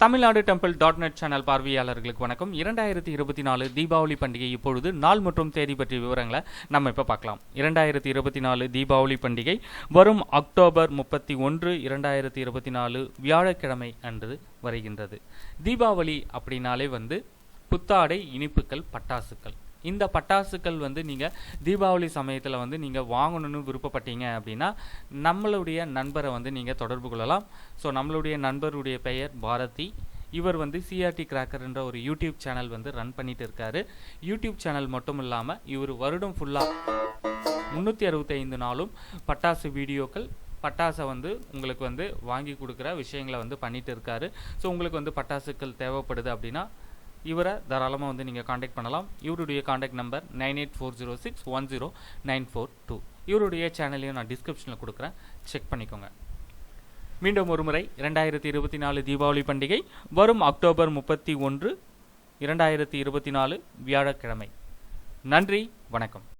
Tamil Nadu temple dot net channel பார்வையாளர்களுக்கு வணக்கம். இரண்டாயிரத்தி இருபத்தி நாலு தீபாவளி பண்டிகை இப்பொழுது நாள் மற்றும் தேதி பற்றிய விவரங்களை நம்ம இப்போ பார்க்கலாம். இரண்டாயிரத்தி இருபத்தி நாலு தீபாவளி பண்டிகை வரும் அக்டோபர் முப்பத்தி ஒன்று இரண்டாயிரத்தி இருபத்தி நாலு வியாழக்கிழமை அன்று வருகின்றது. தீபாவளி அப்படின்னாலே வந்து புத்தாடை இனிப்புகள் பட்டாசுகள் இந்த பட்டாசுகள் வந்து நீங்கள் தீபாவளி சமயத்தில் வந்து நீங்கள் வாங்கணும்னு விருப்பப்பட்டீங்க அப்படின்னா நம்மளுடைய நண்பரை வந்து நீங்கள் தொடர்பு கொள்ளலாம். ஸோ நம்மளுடைய நண்பருடைய பெயர் பாரதி. இவர் வந்து சிஆர்டி கிராக்கர்ன்ற ஒரு யூடியூப் சேனல் வந்து ரன் பண்ணிட்டு இருக்காரு. யூடியூப் சேனல் மட்டும் இல்லாமல் இவர் வருடம் ஃபுல்லாக முந்நூற்றி அறுபத்தைந்து நாளும் பட்டாசு வீடியோக்கள் பட்டாசை வந்து உங்களுக்கு வந்து வாங்கி கொடுக்குற விஷயங்களை வந்து பண்ணிட்டு இருக்காரு. ஸோ உங்களுக்கு வந்து பட்டாசுகள் தேவைப்படுது அப்படின்னா இவரை தாராளமாக வந்து நீங்கள் காண்டாக்ட் பண்ணலாம். இவருடைய contact number nine eight four zero six one zero nine four two. இவருடைய சேனலையும் நான் டிஸ்கிரிப்ஷனில் கொடுக்குறேன். செக் பண்ணிக்கோங்க. மீண்டும் ஒரு முறை இரண்டாயிரத்தி இருபத்தி நாலு தீபாவளி பண்டிகை வரும் அக்டோபர் முப்பத்தி ஒன்று இரண்டாயிரத்தி இருபத்தி நாலு வியாழக்கிழமை. நன்றி வணக்கம்.